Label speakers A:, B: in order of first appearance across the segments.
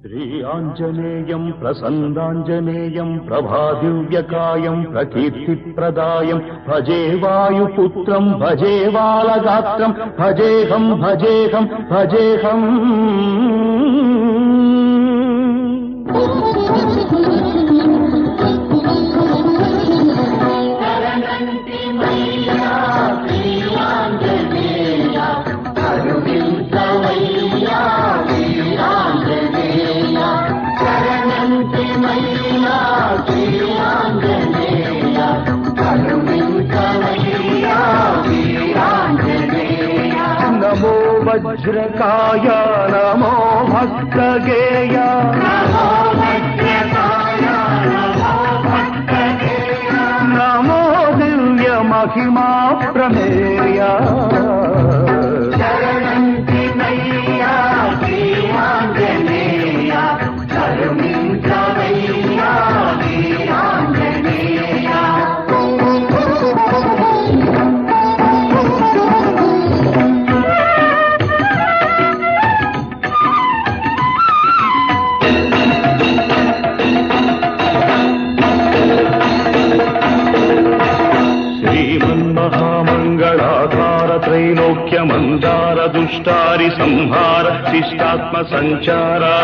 A: శ్రీ ఆంజనేయం ప్రసన్నాంజనేయం ప్రభాదివ్యకాయం ప్రకీర్తి ప్రదాయం భజే వాయుపుత్రం భజే బాలగాత్రం భజేహం భజేహం భజేహం నమో వజ్రకాయ నమో భక్తగేయ నమో దివ్య మహిమా ప్రమేయ శ్రీమన్మహామంగళాధార త్రైలోక్య మందార దుష్టారి సంహార శిష్టాత్మ సంచారా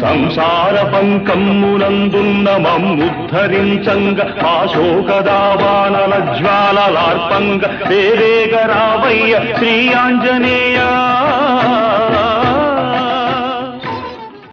A: సంసార పంకమ్మునందున్న మమ్ముద్ధరించంగ ఆశోకదావానల జ్వాలలార్పంగ వేరేగరావయ్య శ్రీ ఆంజనేయా